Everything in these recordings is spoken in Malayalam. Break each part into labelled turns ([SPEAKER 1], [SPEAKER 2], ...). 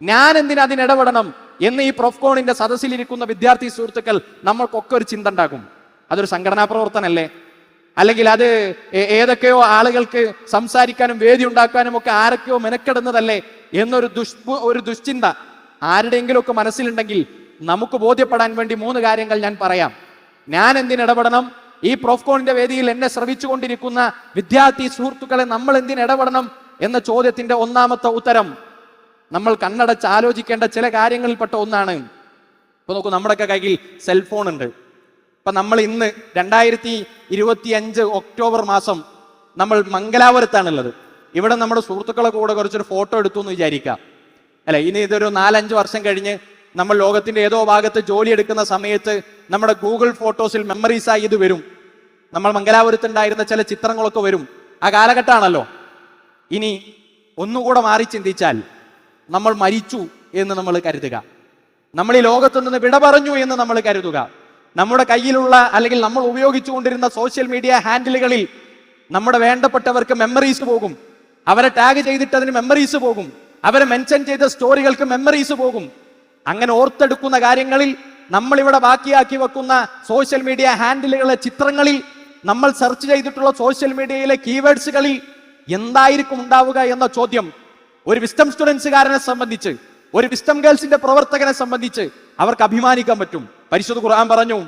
[SPEAKER 1] ഞാൻ എന്തിനാ അതിന് ഇടപെടണം എന്ന് ഈ പ്രൊഫ്കോണിന്റെ സദസ്സിലിരിക്കുന്ന വിദ്യാർത്ഥി സുഹൃത്തുക്കൾ നമ്മൾക്കൊക്കെ ഒരു ചിന്ത ഉണ്ടാകും അതൊരു സംഘടനാ പ്രവർത്തനല്ലേ? അല്ലെങ്കിൽ അത് ഏതൊക്കെയോ ആളുകൾക്ക് സംസാരിക്കാനും വേദി ഉണ്ടാക്കാനും ഒക്കെ ആരൊക്കെയോ മെനക്കെടുന്നതല്ലേ എന്നൊരു ദുഷ് ഒരു ദുശ്ചിന്ത ആരുടെയെങ്കിലും ഒക്കെ മനസ്സിലുണ്ടെങ്കിൽ നമുക്ക് ബോധ്യപ്പെടാൻ വേണ്ടി മൂന്ന് കാര്യങ്ങൾ ഞാൻ പറയാം. ഞാൻ എന്തിനിടപെടണം ഈ പ്രോഫ്കോണിന്റെ വേദിയിൽ എന്നെ ശ്രവിച്ചുകൊണ്ടിരിക്കുന്ന വിദ്യാർത്ഥി സുഹൃത്തുക്കളെ നമ്മൾ എന്തിനിടപെടണം എന്ന ചോദ്യത്തിന്റെ ഒന്നാമത്തെ ഉത്തരം നമ്മൾ കണ്ണടച്ച് ആലോചിക്കേണ്ട ചില കാര്യങ്ങളിൽപ്പെട്ട ഒന്നാണ്. ഇപ്പൊ നോക്കൂ നമ്മുടെയൊക്കെ കയ്യിൽ സെൽഫോൺ ഉണ്ട്. ഇപ്പൊ നമ്മൾ ഇന്ന് രണ്ടായിരത്തി ഇരുപത്തി അഞ്ച് ഒക്ടോബർ മാസം നമ്മൾ മംഗലാപുരത്താണുള്ളത്. ഇവിടെ നമ്മുടെ സുഹൃത്തുക്കളെ കൂടെ കുറച്ചൊരു ഫോട്ടോ എടുത്തു എന്ന് വിചാരിക്കാം അല്ലെ ഇനി ഇതൊരു നാലഞ്ച് വർഷം കഴിഞ്ഞ് നമ്മൾ ലോകത്തിന്റെ ഏതോ ഭാഗത്ത് ജോലി എടുക്കുന്ന സമയത്ത് നമ്മുടെ ഗൂഗിൾ ഫോട്ടോസിൽ മെമ്മറീസ് ആയി ഇത് വരും. നമ്മൾ മംഗലാപുരത്ത് ഉണ്ടായിരുന്ന ചില ചിത്രങ്ങളൊക്കെ വരും. ആ കാലഘട്ടമാണല്ലോ. ഇനി ഒന്നുകൂടെ മാറി ചിന്തിച്ചാൽ നമ്മൾ മരിച്ചു എന്ന് നമ്മൾ കരുതുക. നമ്മൾ ഈ ലോകത്തു നിന്ന് വിട പറഞ്ഞു എന്ന് നമ്മൾ കരുതുക. നമ്മുടെ കയ്യിലുള്ള അല്ലെങ്കിൽ നമ്മൾ ഉപയോഗിച്ചുകൊണ്ടിരുന്ന സോഷ്യൽ മീഡിയ ഹാൻഡിലുകളിൽ നമ്മുടെ വേണ്ടപ്പെട്ടവർക്ക് മെമ്മറീസ് പോകും. അവരെ ടാഗ് ചെയ്തിട്ട് അതിന് മെമ്മറീസ് പോകും. അവരെ മെൻഷൻ ചെയ്ത സ്റ്റോറികൾക്ക് മെമ്മറീസ് പോകും. അങ്ങനെ ഓർത്തെടുക്കുന്ന കാര്യങ്ങളിൽ നമ്മളിവിടെ ബാക്കിയാക്കി വെക്കുന്ന സോഷ്യൽ മീഡിയ ഹാൻഡിലുകളെ ചിത്രങ്ങളിൽ നമ്മൾ സെർച്ച് ചെയ്തിട്ടുള്ള സോഷ്യൽ മീഡിയയിലെ കീവേഡ്സുകളിൽ എന്തായിരിക്കും ഉണ്ടാവുക എന്ന ചോദ്യം ഒരു വിസ്റ്റം സ്റ്റുഡൻസുകാരനെ സംബന്ധിച്ച് ഒരു വിസ്റ്റം ഗേൾസിന്റെ പ്രവർത്തകനെ സംബന്ധിച്ച് അവർക്ക് അഭിമാനിക്കാൻ പറ്റും. പരിശുദ്ധ ഖുർആൻ പറഞ്ഞു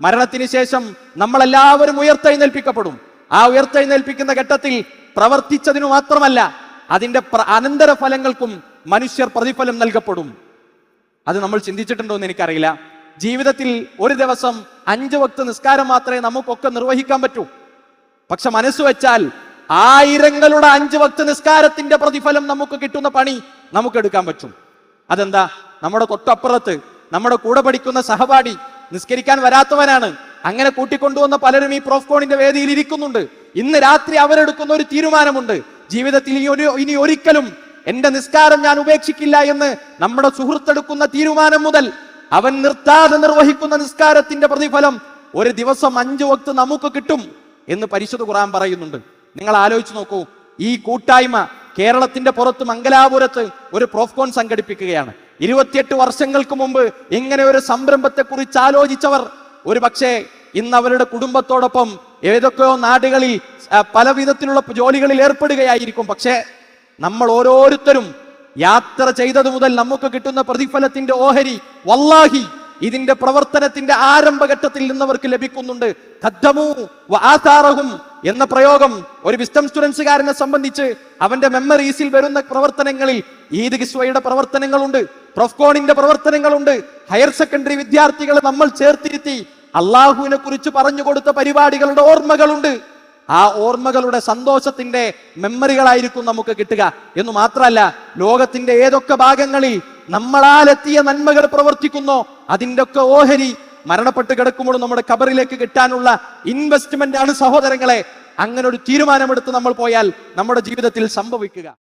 [SPEAKER 1] മരണത്തിന് ശേഷം നമ്മൾ എല്ലാവരും ഉയർത്തെഴുന്നേൽപ്പിക്കപ്പെടും. ആ ഉയർത്തെഴുന്നേൽപ്പിക്കുന്ന ഘട്ടത്തിൽ പ്രവർത്തിച്ചതിനു മാത്രമല്ല അതിന്റെ അനന്തര ഫലങ്ങൾക്കും മനുഷ്യർ പ്രതിഫലം നൽകപ്പെടും. അത് നമ്മൾ ചിന്തിച്ചിട്ടുണ്ടോ എന്ന് എനിക്കറിയില്ല. ജീവിതത്തിൽ ഒരു ദിവസം അഞ്ച് വക്ത നിസ്കാരം മാത്രമേ നമുക്കൊക്കെ നിർവഹിക്കാൻ പറ്റൂ. പക്ഷെ മനസ്സ് വെച്ചാൽ ആയിരങ്ങളുടെ അഞ്ച് വക്ത നിസ്കാരത്തിന്റെ പ്രതിഫലം നമുക്ക് കിട്ടുന്ന പണി നമുക്ക് എടുക്കാൻ പറ്റും. അതെന്താ? നമ്മുടെ തൊട്ടപ്പുറത്ത് നമ്മുടെ കൂടെ പഠിക്കുന്ന സഹപാഠി നിസ്കരിക്കാൻ വരാത്തവനാണ്. അങ്ങനെ കൂട്ടിക്കൊണ്ടുവന്ന പലരും ഈ പ്രോഫ്കോണിന്റെ വേദിയിൽ ഇരിക്കുന്നുണ്ട്. ഇന്ന് രാത്രി അവരെടുക്കുന്ന ഒരു തീരുമാനമുണ്ട്. ജീവിതത്തിൽ ഇനി ഒരു ഇനി ഒരിക്കലും എന്റെ നിസ്കാരം ഞാൻ ഉപേക്ഷിക്കില്ല എന്ന് നമ്മുടെ സുഹൃത്തെടുക്കുന്ന തീരുമാനം മുതൽ അവൻ നിർത്താതെ നിർവഹിക്കുന്ന നിസ്കാരത്തിന്റെ പ്രതിഫലം ഒരു ദിവസം അഞ്ചു വക്ത് നമുക്ക് കിട്ടും. എന്ന് പരിശുദ്ധ ഖുർആൻ പറയുന്നുണ്ട്. നിങ്ങൾ ആലോചിച്ച് നോക്കൂ. ഈ കൂട്ടായ്മ കേരളത്തിന്റെ പുറത്ത് മംഗലാപുരത്ത് ഒരു പ്രോഫ്കോൺ സംഘടിപ്പിക്കുകയാണ്. ഇരുപത്തിയെട്ട് വർഷങ്ങൾക്ക് മുമ്പ് ഇങ്ങനെ ഒരു സംരംഭത്തെ കുറിച്ച് ആലോചിച്ചവർ ഒരു പക്ഷേ ഇന്ന് അവരുടെ കുടുംബത്തോടൊപ്പം ഏതൊക്കെയോ നാടുകളിൽ പല വിധത്തിലുള്ള ജോലികളിൽ ഏർപ്പെടുകയായിരിക്കും. പക്ഷേ നമ്മൾ ഓരോരുത്തരും യാത്ര ചെയ്തത് മുതൽ നമുക്ക് കിട്ടുന്ന പ്രതിഫലത്തിന്റെ ഓഹരി വല്ലാഹി. ഇതിന്റെ പ്രവർത്തനത്തിന്റെ ആരംഭഘട്ടത്തിൽ നിന്നവർക്ക് ലഭിക്കുന്നുണ്ട്. വആഥാറഹും എന്ന പ്രയോഗം ഒരു വിസ്റ്റം സ്റ്റുഡൻസുകാരനെ സംബന്ധിച്ച് അവന്റെ മെമ്മറീസിൽ വരുന്ന പ്രവർത്തനങ്ങളിൽ ഈദ് കിസ്വയുടെ പ്രവർത്തനങ്ങളുണ്ട് പ്രൊഫ്കോണിന്റെ പ്രവർത്തനങ്ങളുണ്ട്. ഹയർ സെക്കൻഡറി വിദ്യാർത്ഥികളെ നമ്മൾ ചേർത്തിരുത്തി അള്ളാഹുവിനെ കുറിച്ച് പറഞ്ഞു കൊടുത്ത പരിപാടികളുടെ ഓർമ്മകളുണ്ട്. ആ ഓർമ്മകളുടെ സന്തോഷത്തിന്റെ മെമ്മറികളായിരിക്കും നമുക്ക് കിട്ടുക. എന്ന് മാത്രമല്ല ലോകത്തിന്റെ ഏതൊക്കെ ഭാഗങ്ങളിൽ നമ്മളാൽ എത്തിയ നന്മകൾ പ്രവർത്തിക്കുന്നോ അതിന്റെ ഒക്കെ ഓഹരി മരണപ്പെട്ട് കിടക്കുമ്പോൾ നമ്മുടെ കബറിലേക്ക് കിട്ടാനുള്ള ഇൻവെസ്റ്റ്മെന്റ് ആണ് സഹോദരങ്ങളെ. അങ്ങനെ ഒരു തീരുമാനമെടുത്ത് നമ്മൾ പോയാൽ നമ്മുടെ ജീവിതത്തിൽ സംഭവിക്കുക.